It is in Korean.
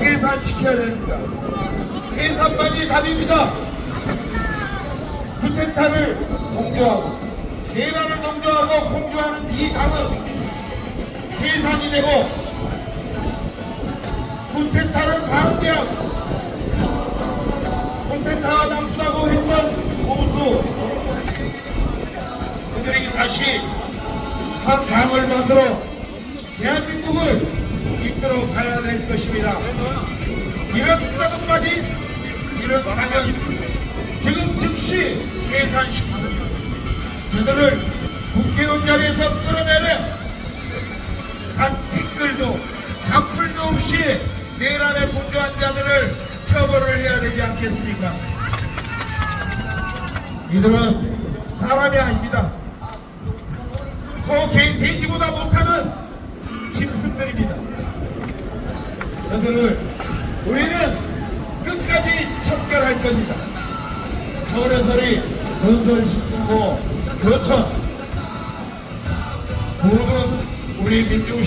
해산시켜야 됩니다. 해산만이 답입니다. 쿠데타를 공조하고 대란을 공조하고 공조하는 이 당은 해산이 되고 쿠데타를 반대하고 쿠데타가 나쁘다고 했던 보수 그들이 다시 한 당을 만들어 대한민국을 이끌어 가야 될 것입니다. 이런 이런 당은 지금 즉시 해산시키고 저들을 국회의원 자리에서 끌어내려 단 댓글도 잡불도 없이 내란에 공조한 자들을 처벌을 해야 되지 않겠습니까? 이들은 사람이 아닙니다. 소 개인 돼지보다 못하는 짐승들입니다. 저들을 우리는 끝까지 척결할 겁니다. 서울에서리 건설시키고 교천 모든 우리 민주시민